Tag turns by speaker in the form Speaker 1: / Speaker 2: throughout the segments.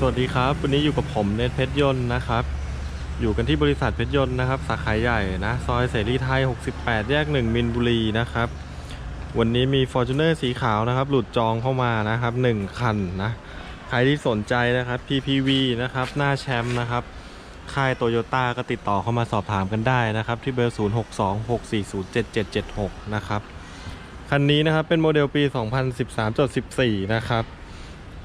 Speaker 1: สวัสดีครับ วันนี้อยู่กับผมเนทเพชรยนต์นะครับ อยู่กันที่บริษัทเพชรยนต์นะครับ สาขาใหญ่นะ ซอยเสรีไทย 68 แยก 1 มินบุรีนะครับ วันนี้มี Fortuner สีขาวนะครับ หลุดจองเข้ามานะครับ 1 คันนะ ใครที่สนใจนะครับ PPV นะครับ หน้าแชมป์นะครับ ค่ายโตโยต้าก็ติดต่อเข้ามาสอบถามกันได้นะครับ ที่เบอร์ 0626407776 นะครับ คันนี้นะครับเป็นโมเดลปี 2013.14 นะครับ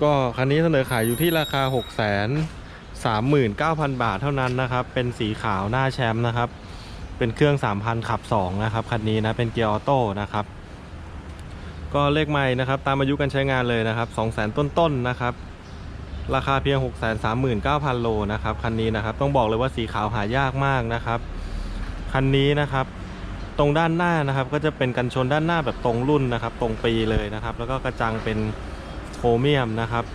Speaker 1: ก็คันนี้เสนอขายอยู่ที่ราคา6 3 9 0 0 0 บาทเท่านั้นนะครับ เป็นสีขาวหน้าแชมป์นะครับ เป็นเครื่อง 3,000 ขับ 2 นะครับ คันนี้นะ เป็นเกียร์ออโต้นะครับ ก็เลขใหม่นะครับ ตามอายุการใช้งานเลยนะครับ 200,000ต้นๆนะครับ ราคาเพียง 6 3 9 0 0 0 โลนะครับ คันนี้นะครับ ต้องบอกเลยว่าสีขาวหายากมากนะครับ คันนี้นะครับตรงด้านหน้านะครับก็จะเป็นกันชนด้านหน้าแบบตรงรุ่นนะครับ ตรงปีเลยนะครับ แล้วก็กระจังเป็น ครเมียมนะครับ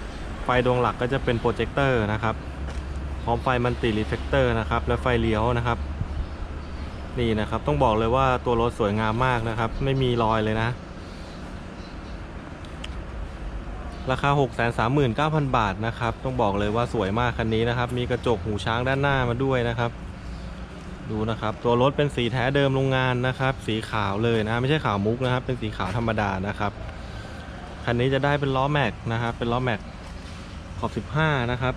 Speaker 1: ไฟดวงหลักก็จะเป็นโปรเจคเตอร์นะครับ พร้อมไฟมันติรีเฟกเตอร์นะครับ และไฟเลี้ยวนะครับ นี่นะครับต้องบอกเลยว่าตัวรถสวยงามมากนะครับ ไม่มีรอยเลยนะ ราคา 639,000 บาทนะครับ ต้องบอกเลยว่าสวยมากคันนี้นะครับ มีกระจกหูช้างด้านหน้ามาด้วยนะครับดูนะครับตัวรถเป็นสีแท้เดิมโรงงานนะครับ สีขาวเลยนะ ไม่ใช่ขาวมุกนะครับ เป็นสีขาวธรรมดานะครับ คันนี้จะได้เป็นล้อแม็กนะครับ เป็นล้อแม็กขอบ 15 นะครับ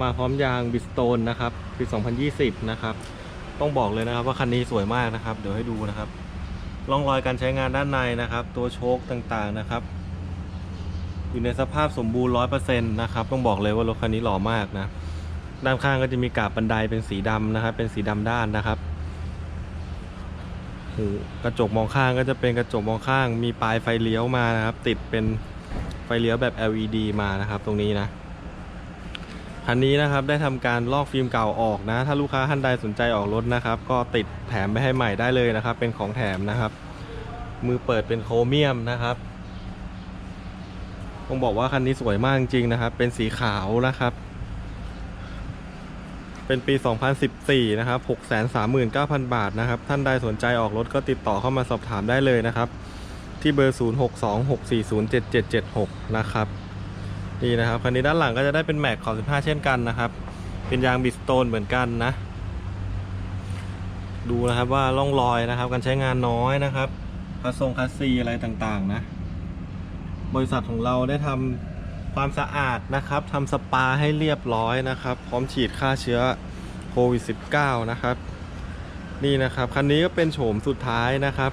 Speaker 1: มาพร้อมยางบิสโตนนะครับ ปี 2020 นะครับ ต้องบอกเลยนะครับว่าคันนี้สวยมากนะครับ เดี๋ยวให้ดูนะครับร่องรอยการใช้งานด้านในนะครับ ตัวโชคต่างๆนะครับ อยู่ในสภาพสมบูรณ์100%นะครับ ต้องบอกเลยว่ารถคันนี้หล่อมากนะ ด้านข้างก็จะมีกาบบันไดเป็นสีดำนะครับ เป็นสีดำด้านนะครับ หูกระจกมองข้างก็จะเป็นกระจกมองข้าง มีปลายไฟเลี้ยวมานะครับ ติดเป็นไฟเลี้ยวแบบ LED มานะครับ ตรงนี้นะคันนี้นะครับได้ทำการลอกฟิล์มเก่าออกนะ ถ้าลูกค้าท่านใดสนใจออกรถนะครับ ก็ติดแถมไปให้ใหม่ได้เลยนะครับ เป็นของแถมนะครับ มือเปิดเป็นโครเมียมนะครับต้องบอกว่าคันนี้สวยมากจริงนะครับ เป็นสีขาวนะครับ เป็นปี 2014 นะครับ 639,000 บาทนะครับ ท่านใดสนใจออกรถก็ติดต่อเข้ามาสอบถามได้เลยนะครับ ที่เบอร์ 0626407776 นะครับ นี่นะครับคันนี้ด้านหลังก็จะได้เป็นแม็กขอบ15 เช่นกันนะครับ เป็นยางบิสโตนเหมือนกันนะ ดูนะครับว่าร่องรอยนะครับ การใช้งานน้อยนะครับคัสซงคัสซีอะไรต่างๆนะ บริษัทของเราได้ทำ ความสะอาดนะครับทำสปาให้เรียบร้อยนะครับ พร้อมฉีดฆ่าเชื้อโควิด -19 นะครับ นี่นะครับ คันนี้ก็เป็นโฉมสุดท้ายนะครับ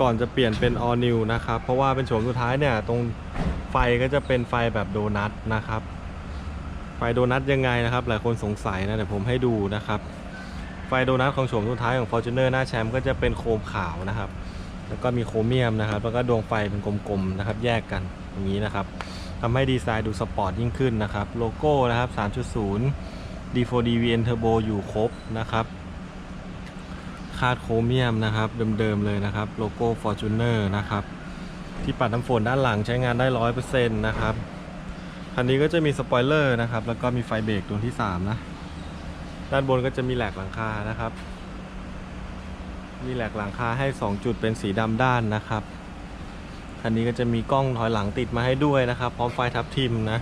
Speaker 1: ก่อนจะเปลี่ยนเป็น all new นะครับ เพราะว่าเป็นโฉมสุดท้ายเนี่ย ตรงไฟก็จะเป็นไฟแบบโดนัทนะครับ ไฟโดนัทยังไงนะครับ หลายคนสงสัยนะเดี๋ยวผมให้ดูนะครับ ไฟโดนัทของโฉมสุดท้ายของ Fortuner หน้าแชมป์ก็จะเป็นโคมขาวนะครับ แล้วก็มีโครเมียมนะครับ แล้วก็ดวงไฟเป็นกลมๆนะครับ แยกกันอย่างนี้นะครับ ทำให้ดีไซน์ดูสปอร์ตยิ่งขึ้นนะครับ โลโก้นะครับ 3.0 D4D VN Turbo อยู่ครบนะครับ คาดโครเมียมนะครับ เดิมๆเลยนะครับ โลโก้ Fortuner นะครับ ที่ปัดน้ำฝนด้านหลังใช้งานได้ 100%นะครับคันนี้ก็จะมีสปอยเลอร์นะครับ แล้วก็มีไฟเบรกดวงที่ 3 นะ ด้านบนก็จะมีแหลกหลังคานะครับ มีแหลกหลังคาให้ 2 จุดเป็นสีดำด้านนะครับ คันนี้ก็จะมีกล้องถอยหลังติดมาให้ด้วยนะครับ พร้อมไฟทับทิมนะ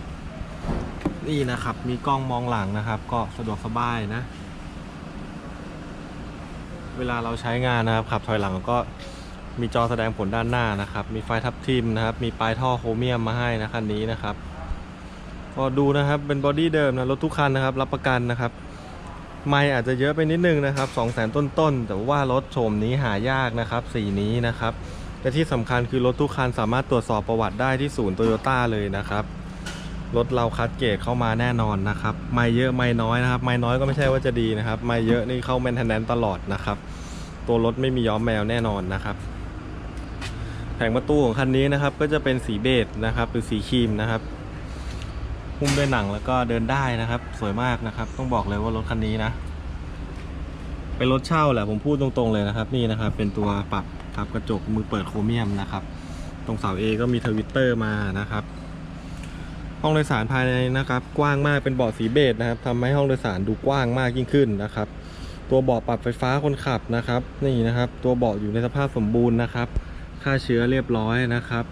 Speaker 1: นี่นะครับ มีกล้องมองหลังนะครับ ก็สะดวกสบายนะ เวลาเราใช้งานนะครับขับถอยหลังก็มีจอแสดงผลด้านหน้านะครับ มีไฟทับทิมนะครับ มีปลายท่อโครเมียมมาให้นะคันนี้นะครับ ก็ดูนะครับ เป็นบอดี้เดิมนะ รถทุกคันนะครับ รับประกันนะครับ ไม่อาจจะเยอะไปนิดนึงนะครับ2 0 0 0 0 0ต้นๆ แต่ว่ารถโฉมนี้หายากนะครับ สีนี้นะครับ และที่สำคัญคือรถทุกคันสามารถตรวจสอบประวัติได้ที่ศูนย์โตโยต้าเลยนะครับ รถเราคัดเกรดเข้ามาแน่นอนนะครับ ไม่เยอะไม่น้อยนะครับ ไม่น้อยก็ไม่ใช่ว่าจะดีนะครับ ไม่เยอะนี่เข้าแมนเทนแนนตลอดนะครับ ตัวรถไม่มีย้อมแมวแน่นอนนะครับ แผงประตูของคันนี้นะครับ ก็จะเป็นสีเบจนะครับ หรือสีครีมนะครับหุ้มด้วยหนังแล้วก็เดินได้นะครับ สวยมากนะครับ ต้องบอกเลยว่ารถคันนี้นะ เป็นรถเช่าแหละผมพูดตรงๆเลยนะครับ นี่นะครับ เป็นตัวปรับ ทับกระจกมือเปิดโครเมียมนะครับ ตรงเสาเอก็มีทวิตเตอร์มานะครับ ห้องโดยสารภายในนะครับ กว้างมากเป็นเบาะสีเบจนะครับทำให้ห้องโดยสารดูกว้างมากยิ่งขึ้นนะครับ ตัวเบาะปรับไฟฟ้าคนขับนะครับ นี่นะครับ ตัวเบาะอยู่ในสภาพสมบูรณ์นะครับฆ่าเชื้อเรียบร้อยนะครับ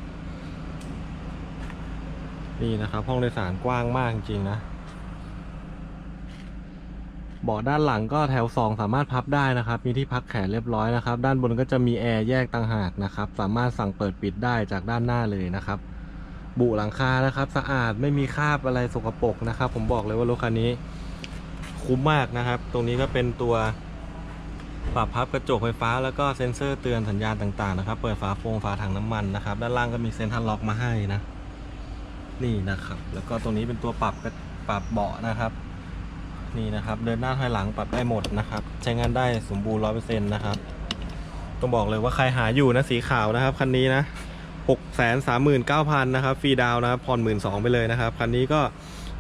Speaker 1: นี่นะครับ ห้องโดยสารกว้างมากจริงๆนะ บาะด้านหลังก็แถว 2 สามารถพับได้นะครับ มีที่พักแขนเรียบร้อยนะครับ ด้านบนก็จะมีแอร์แยกต่างหากนะครับ สามารถสั่งเปิดปิดได้จากด้านหน้าเลยนะครับ บุหลังคานะครับ สะอาดไม่มีคราบอะไรสกปรกนะครับ ผมบอกเลยว่ารถคันนี้คุ้มมากนะครับ ตรงนี้ก็เป็นตัวปรับพับกระจกไฟฟ้าแล้วก็เซ็นเซอร์เตือนสัญญาณต่างๆนะครับ เปิดฝาโฟงฝาถังน้ำมันนะครับ ด้านล่างก็มีเซ็นทรัลล็อกมาให้นะ นี่นะครับ แล้วก็ตรงนี้เป็นตัวปรับปรับเบาะนะครับ นี่นะครับ เดินหน้าถอยหลังปรับได้หมดนะครับ ใช้งานได้สมบูรณ์ร้อยเปอร์เซ็นต์นะครับ ต้องบอกเลยว่าใครหาอยู่นะสีขาวนะครับคันนี้นะหกแสนสามหมื่นเก้าพันนะครับฟรีดาวนะครับผ่อนหมื่นสองไปเลยนะครับคันนี้ก็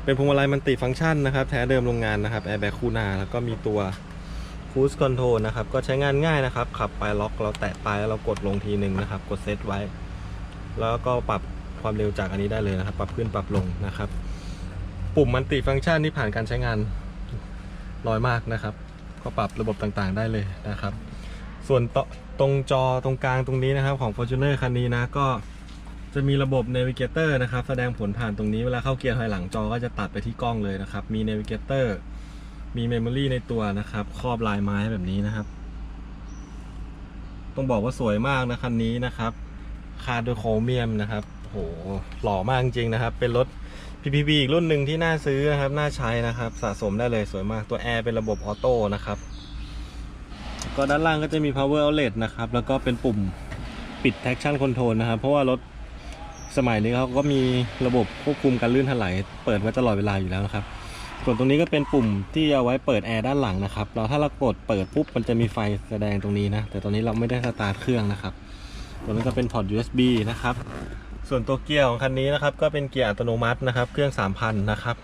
Speaker 1: เป็นพวงมาลัยมันติฟังก์ชันนะครับ แท้เดิมโรงงานนะครับแอร์แบ็คคู่หน้าแล้วก็มีตัวคูสคอนโทรลนะครับ ก็ใช้งานง่ายนะครับ ขับไปล็อกเราแตะไปแล้วเรากดลงทีหนึ่งนะครับ กดเซตไว้ แล้วก็ปรับความเร็วจากอันนี้ได้เลยนะครับ ปรับขึ้นปรับลงนะครับ ปุ่มมันติฟังก์ชันที่ผ่านการใช้งาน น้อยมากนะครับ ก็ปรับระบบต่างๆได้เลยนะครับ ส่วนตตรงจอตรงกลางตรงนี้นะครับของ Fortuner คันนี้นะก็จะมีระบบ Navigator นะครับ แสดงผลผ่านตรงนี้เวลาเข้าเกียร์ถอยหลังจอก็จะตัดไปที่กล้องเลยนะครับ มี Navigator มี Memory ในตัวนะครับ ครอบลายไม้แบบนี้นะครับ ต้องบอกว่าสวยมากนะคันนี้นะครับ คาดด้วยโครเมียมนะครับโอ้โหหล่อมากจริงๆนะครับ เป็นรถ PPV อีกรุ่นหนึ่งที่น่าซื้อนะครับ น่าใช้นะครับ สะสมได้เลยสวยมากตัวแอร์เป็นระบบออโต้นะครับ ก็ด้านล่างก็จะมี power outlet นะครับ แล้วก็เป็นปุ่มปิด traction control นะครับ เพราะว่ารถสมัยนี้เขาก็มีระบบควบคุมการลื่นถลายเปิดไว้ตลอดเวลาอยู่แล้วนะครับ ส่วนตรงนี้ก็เป็นปุ่มที่เอาไว้เปิดแอร์ด้านหลังนะครับ เราถ้าเรากดเปิดปุ๊บมันจะมีไฟแสดงตรงนี้นะ แต่ตอนนี้เราไม่ได้สตาร์ทเครื่องนะครับ ตัวนี้ก็เป็นพอร์ต USB นะครับ ส่วนตัวเกียร์ของคันนี้นะครับ ก็เป็นเกียร์อัตโนมัตินะครับ เครื่อง 3,000 นะครับ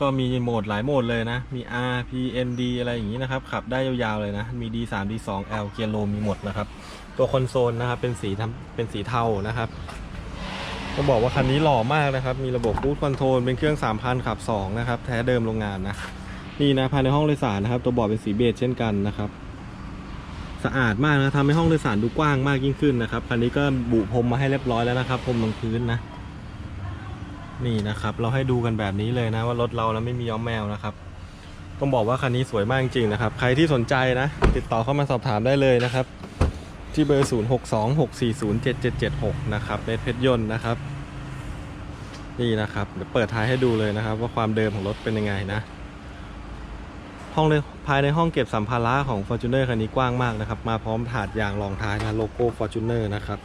Speaker 1: ก็มีโหมดหลายโหมดเลยนะ มี R P N D อะไรอย่างนี้นะครับ ขับได้ยาวๆเลยนะ มี D 3 D 2 L เกียร์โลมีหมดนะครับ ตัวคอนโซลนะครับ เป็นสีทำเป็นสีเทานะครับต้องบอกว่าคันนี้หล่อมากนะครับ มีระบบบูทคอนโทรลเป็นเครื่อง 3,000 ขับ 2 นะครับ แท้เดิมโรงงานนะ นี่นะภายในห้องโดยสารนะครับ ตัวบอร์ดเป็นสีเบจเช่นกันนะครับ สะอาดมากนะทำให้ห้องโดยสารดูกว้างมากยิ่งขึ้นนะครับคันนี้ก็บุพรมมาให้เรียบร้อยแล้วนะครับพรมลงพื้นนะ นี่นะครับ เราให้ดูกันแบบนี้เลยนะว่ารถเราแล้วไม่มีย้อมแมวนะครับต้องบอกว่าคันนี้สวยมากจริงนะครับ ใครที่สนใจนะ ติดต่อเข้ามาสอบถามได้เลยนะครับ ที่เบอร์ 0 6 2 6 4 0 7 7 7 6 นะครับเนเพชรยนต์นะครับ นี่นะครับเดี๋ยวเปิดท้ายให้ดูเลยนะครับ ว่าความเดิมของรถเป็นยังไงนะ ห้องในภายในห้องเก็บสัมภาระของ Fortuner คันนี้กว้างมากนะครับ มาพร้อมถาดยางรองท้ายนะโลโก้ Fortuner นะครับ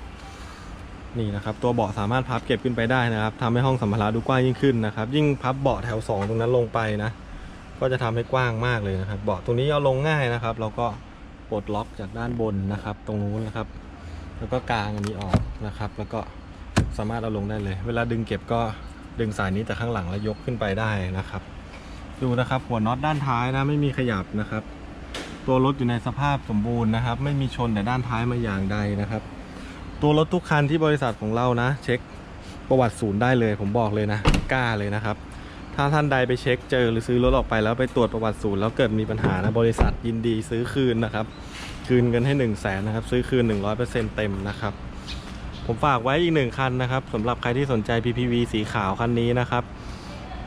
Speaker 1: นี่นะครับตัวเบาะสามารถพับเก็บขึ้นไปได้นะครับทำให้ห้องสัมภาระดูกว้างยิ่งขึ้นนะครับ ยิ่งพับเบาะแถว 2 ตรงนั้นลงไปนะ ก็จะทำให้กว้างมากเลยนะครับ เบาะตรงนี้เอาลงง่ายนะครับเราก็ปลดล็อกจากด้านบนนะครับ ตรงนู้นนะครับ แล้วก็กางอันนี้ออกนะครับ แล้วก็สามารถเอาลงได้เลย เวลาดึงเก็บก็ดึงสายนี้จากข้างหลังแล้วยกขึ้นไปได้นะครับ ดูนะครับ หัวน็อตด้านท้ายนะไม่มีขยับนะครับ ตัวรถอยู่ในสภาพสมบูรณ์นะครับ ไม่มีชนแต่ด้านท้ายมาอย่างใดนะครับ ตัวรถทุกคันที่บริษัทของเรานะ เช็คประวัติศูนย์ได้เลย ผมบอกเลยนะกล้าเลยนะครับ ถ้าท่านใดไปเช็คเจอหรือซื้อรถออกไปแล้วไปตรวจประวัติศูนย์แล้วเกิดมีปัญหานะบริษัทยินดีซื้อคืนนะครับ คืนเงินให้1นึ่งแสนนะครับซื้อคืน 100%เต็มนะครับผมฝากไว้อีกหนึ่งคันนะครับสำหรับใครที่สนใจ PPV สีขาวคันนี้นะครับ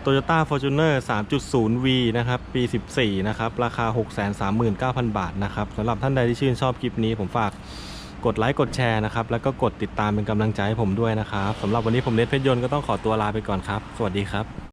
Speaker 1: Toyota Fortuner 3.0V นะครับ ปี 14 นะครับ ราคา 639,000 บาทนะครับสำหรับท่านใดที่ชื่นชอบคลิปนี้ผมฝากกดไลค์กดแชร์นะครับ แล้วก็กดติดตามเป็นกำลังใจให้ผมด้วยนะครับสำหรับวันนี้ผมเนทเพชรยนต์ก็ต้องขอตัวลาไปก่อนครับ สวัสดีครับ